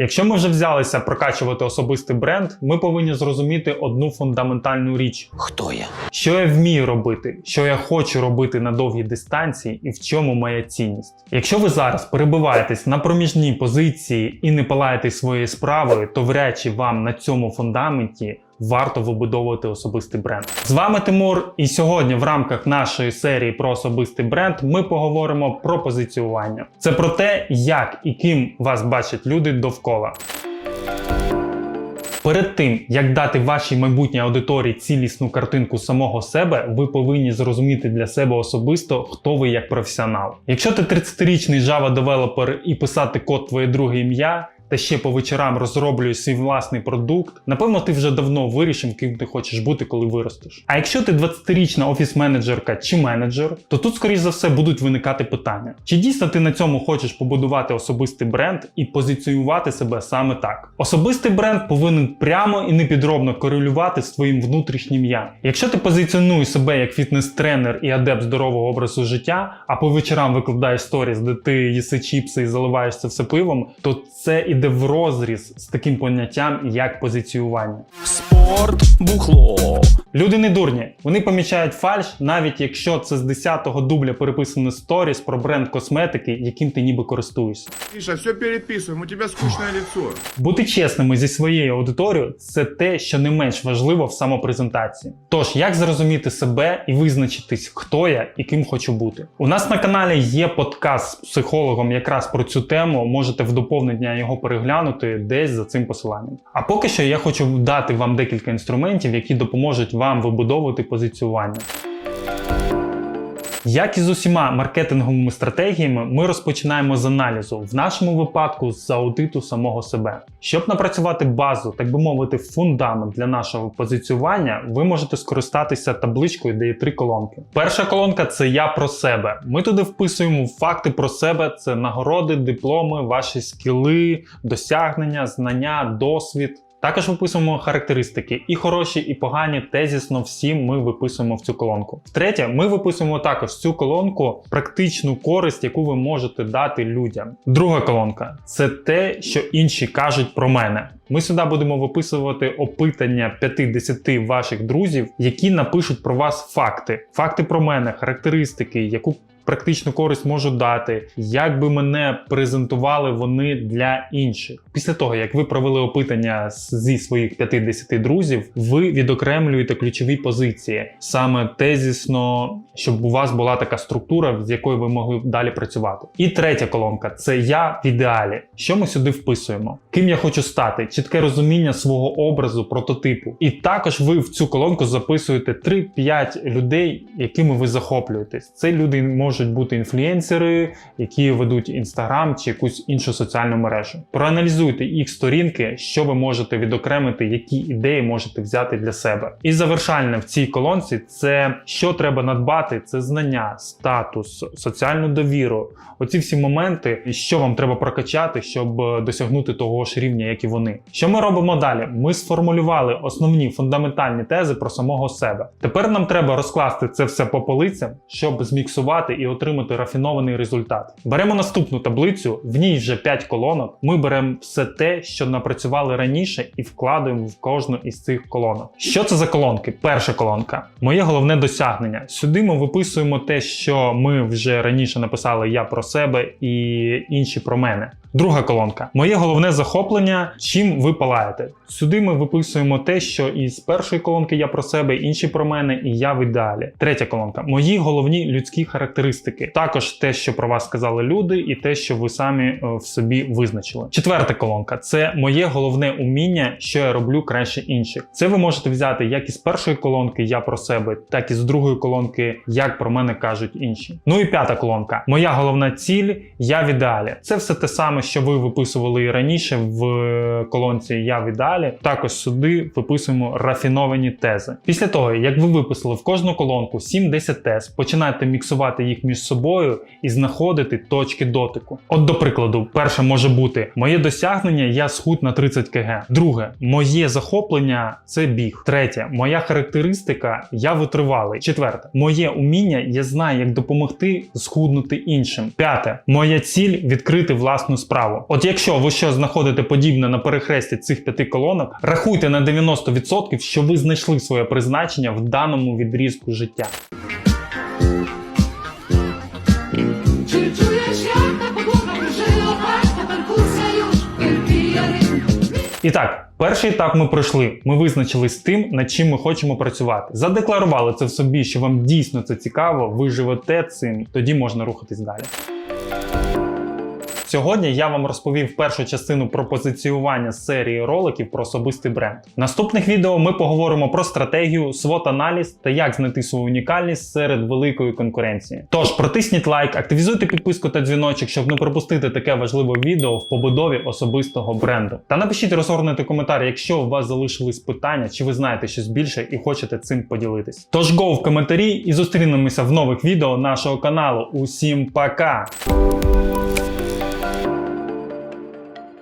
Якщо ми вже взялися прокачувати особистий бренд, ми повинні зрозуміти одну фундаментальну річ: Хто я? що я вмію робити, що я хочу робити на довгій дистанції, і в чому моя цінність. Якщо ви зараз перебуваєтесь на проміжній позиції і не палаєте своєю справою, то вряд чи вам на цьому фундаменті. Варто вибудовувати особистий бренд. З вами Тимур, і сьогодні в рамках нашої серії про особистий бренд ми поговоримо про позиціювання. Це про те, як і ким вас бачать люди довкола. Перед тим, як дати вашій майбутній аудиторії цілісну картинку самого себе, ви повинні зрозуміти для себе особисто, хто ви як професіонал. Якщо ти 30-річний Java девелопер і писати код твоє друге ім'я. Та ще по вечорам розроблюєш свій власний продукт. Напевно, ти вже давно вирішив, ким ти хочеш бути, коли виростеш. А якщо ти 20-річна офіс-менеджерка чи менеджер, то тут, скоріш за все, будуть виникати питання: чи дійсно ти на цьому хочеш побудувати особистий бренд і позиціювати себе саме так? Особистий бренд повинен прямо і непідробно корелювати з твоїм внутрішнім я. Якщо ти позиціонуєш себе як фітнес-тренер і адепт здорового образу життя, а по вечорам викладаєш сторіс, де ти їси чіпси і заливаєш це все пивом, то це іде в розріз з таким поняттям як позиціювання. Спорт, бухло. Люди не дурні, вони помічають фальш, навіть якщо це з 10-го дубля переписано сторіс про бренд косметики, яким ти ніби користуєшся. Миша, все переписываем, у тебя скучное лицо. Бути чесними зі своєю аудиторією це те, що не менш важливо в самопрезентації. Тож, як зрозуміти себе і визначитись, хто я і ким хочу бути. У нас на каналі є подкаст з психологом якраз про цю тему. Можете в доповнення його переглянути десь за цим посиланням. А поки що я хочу дати вам декілька інструментів, які допоможуть вам вибудовувати позиціювання. Як і з усіма маркетинговими стратегіями, ми розпочинаємо з аналізу, в нашому випадку з аудиту самого себе. Щоб напрацювати базу, так би мовити, фундамент для нашого позиціювання, ви можете скористатися табличкою, де є три колонки. Перша колонка це я про себе. Ми туди вписуємо факти про себе: це нагороди, дипломи, ваші скіли, досягнення, знання, досвід. Також виписуємо характеристики і хороші, і погані. Тезісно всі ми виписуємо в цю колонку. Третє, ми виписуємо також цю колонку практичну користь, яку ви можете дати людям. Друга колонка це те, що інші кажуть про мене. Ми сюди будемо виписувати опитання 5-10 ваших друзів, які напишуть про вас факти. Факти про мене, характеристики, яку практичну користь можу дати, як би мене презентували вони для інших. Після того, як ви провели опитання зі своїх 5-10 друзів, ви відокремлюєте ключові позиції, саме тезісно, щоб у вас була така структура, з якою ви могли далі працювати. І третя колонка це я в ідеалі. Що ми сюди вписуємо? Ким я хочу стати, чітке розуміння свого образу, прототипу. І також ви в цю колонку записуєте 3-5 людей, якими ви захоплюєтесь. Це люди можуть бути інфлюенсери, які ведуть інстаграм чи якусь іншу соціальну мережу. Проаналізуйте їх сторінки, що ви можете відокремити, які ідеї можете взяти для себе. І завершальне в цій колонці це що треба надбати: це знання, статус, соціальну довіру. Оці всі моменти, що вам треба прокачати, щоб е, досягнути того ж рівня, як і вони. Що ми робимо далі? Ми сформулювали основні фундаментальні тези про самого себе. Тепер нам треба розкласти це все по полицям, щоб зміксувати і отримати рафінований результат. Беремо наступну таблицю, в ній вже 5 колонок. Ми беремо все те, що напрацювали раніше, і вкладаємо в кожну із цих колонок. Що це за колонки? Перша колонка моє головне досягнення. Сюди ми виписуємо те, що ми вже раніше написали я про себе і інші про мене. Друга колонка. Моє головне захоплення, чим ви палаєте. Сюди ми виписуємо те, що із першої колонки я про себе, інші про мене, і я в ідеалі. Третя колонка. Мої головні людські характеристики. Також те, що про вас сказали люди, і те, що ви самі е, в собі визначили. Четверта колонка це моє головне уміння, що я роблю краще інших. Це ви можете взяти як із першої колонки я про себе, так і з другої колонки, як про мене кажуть інші. Ну і п'ята колонка. Моя головна ціль я в ідеалі. Це все те саме, що ви виписували і раніше в е, колонці Я в ідеалі. Також сюди виписуємо рафіновані тези. Після того, як ви виписали в кожну колонку 7-10 тез, починайте міксувати їх між собою і знаходити точки дотику. От, до прикладу, перше може бути моє досягнення, я схуд на 30 кг. Друге, моє захоплення це біг. Третє, моя характеристика я витривалий. Четверте, моє уміння я знаю, як допомогти схуднути іншим. П'яте, моя ціль відкрити власну справу. От якщо ви що знаходите подібне на перехресті цих п'яти колонок, рахуйте на 90%, що ви знайшли своє призначення в даному відрізку життя. І так, перший етап ми пройшли. Ми визначились з тим, над чим ми хочемо працювати. Задекларували це в собі, що вам дійсно це цікаво, ви живете цим, тоді можна рухатись далі. Сьогодні я вам розповів першу частину про позиціювання серії роликів про особистий бренд. В наступних відео ми поговоримо про стратегію, свот-аналіз та як знайти свою унікальність серед великої конкуренції. Тож протисніть лайк, активізуйте підписку та дзвіночок, щоб не пропустити таке важливе відео в побудові особистого бренду. Та напишіть розгорнутий коментар, якщо у вас залишились питання, чи ви знаєте щось більше і хочете цим поділитись. Тож го в коментарі і зустрінемося в нових відео нашого каналу. Усім пока!